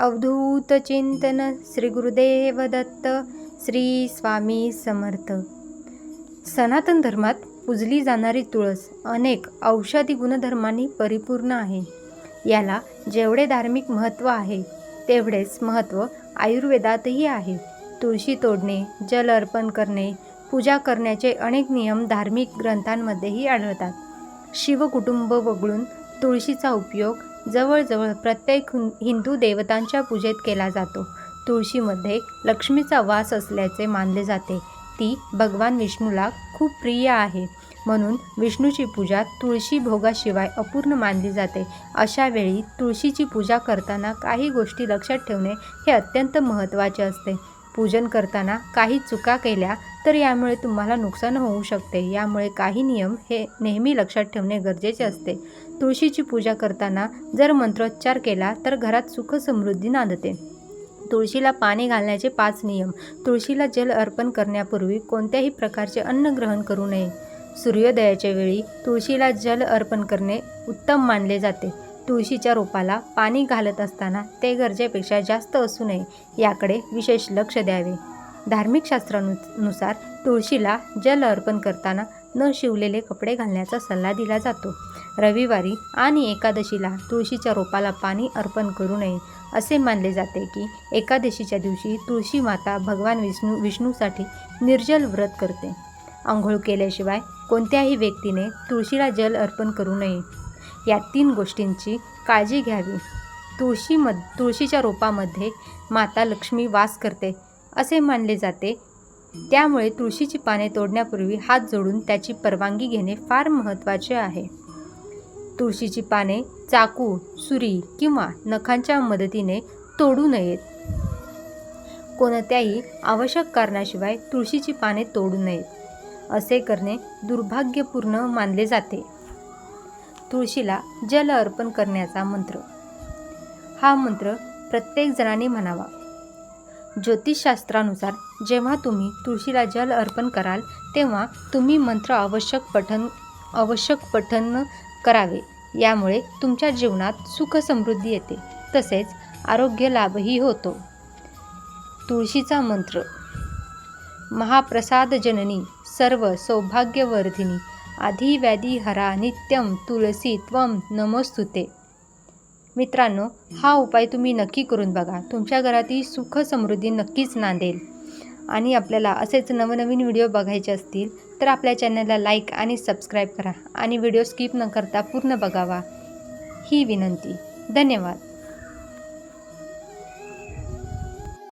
अवधूत चिंतन श्री गुरुदेव दत्त श्री स्वामी समर्थ. सनातन धर्मात पूजली जाणारी तुळस अनेक औषधी गुणधर्मांनी परिपूर्ण आहे. याला जेवढे धार्मिक महत्त्व आहे तेवढेच महत्त्व आयुर्वेदातही आहे. तुळशी तोडणे जल अर्पण करणे पूजा करण्याचे अनेक नियम धार्मिक ग्रंथांमध्येही आढळतात. शिवकुटुंब वगळून तुळशीचा उपयोग जवळजवळ प्रत्येक हिंदू देवतांच्या पूजेत केला जातो. तुळशीमध्ये लक्ष्मीचा वास असल्याचे मानले जाते. ती भगवान विष्णूला खूप प्रिय आहे. म्हणून विष्णूची पूजा तुळशी भोगाशिवाय अपूर्ण मानली जाते. अशा वेळी तुळशीची पूजा करताना काही गोष्टी लक्षात ठेवणे हे अत्यंत महत्त्वाचे असते. पूजन करताना काही चुका केल्या तर यामुळे तुम्हाला नुकसान होऊ शकते. यामुळे काही नियम हे नेहमी लक्षात ठेवणे गरजेचे असते. तुळशीची पूजा करताना जर मंत्रोच्चार केला तर घरात सुख समृद्धी नांदते. तुळशीला पाणी घालण्याचे पाच नियम. तुळशीला जल अर्पण करण्यापूर्वी कोणत्याही प्रकारचे अन्न ग्रहण करू नये. सूर्योदयाच्या वेळी तुळशीला जल अर्पण करणे उत्तम मानले जाते. तुळशीच्या रोपाला पाणी घालत असताना ते गरजेपेक्षा जास्त असू नये. याकडे विशेष लक्ष द्यावे. धार्मिक शास्त्रानुसार तुळशीला जल अर्पण करताना न शिवलेले कपडे घालण्याचा सल्ला दिला जातो. रविवारी आणि एकादशीला तुळशीच्या रोपाला पाणी अर्पण करू नये असे मानले जाते की एकादशीच्या दिवशी तुळशी माता भगवान विष्णू विष्णूसाठी निर्जल व्रत करते. आंघोळ केल्याशिवाय कोणत्याही व्यक्तीने तुळशीला जल अर्पण करू नये. या तीन गोष्टींची काळजी घ्यावी. तुळशीमध तुळशीच्या रोपामध्ये माता लक्ष्मी वास करते. असे मानले जाते. त्यामुळे तुळशीची पाने तोडण्यापूर्वी हात जोडून त्याची परवानगी घेणे फार महत्त्वाचे आहे. तुळशीची पाने चाकू सुरी किंवा नखांच्या मदतीने तोडू नयेत. कोणत्याही आवश्यक कारणाशिवाय तुळशीची पाने तोडू नयेत असे करणे दुर्भाग्यपूर्ण मानले जाते. तुळशीला जल अर्पण करण्याचा मंत्र. हा मंत्र प्रत्येक जणाने म्हणावा. ज्योतिषशास्त्रानुसार जेव्हा तुम्ही तुळशीला जल अर्पण कराल तेव्हा तुम्ही मंत्र आवश्यक पठन आवश्यक पठन करावे. यामुळे तुमच्या जीवनात सुख समृद्धी येते. तसेच आरोग्य लाभही होतो. तुळशीचा मंत्र. महाप्रसाद जननी सर्व सौभाग्यवर्धिनी आधी व्याधी हरा नित्यम तुळसी त्वम नमस्तुते. मित्रांनो हा उपाय तुम्ही नक्की करून बघा. तुमच्या घरातील सुख समृद्धी नक्कीच नांदेल. आणि आपल्याला असेच नवनवीन व्हिडिओ बघायचे असतील तर आपल्या चॅनलला लाईक आणि सबस्क्राईब करा. आणि व्हिडिओ स्किप न करता पूर्ण बघावा. ही विनंती. धन्यवाद.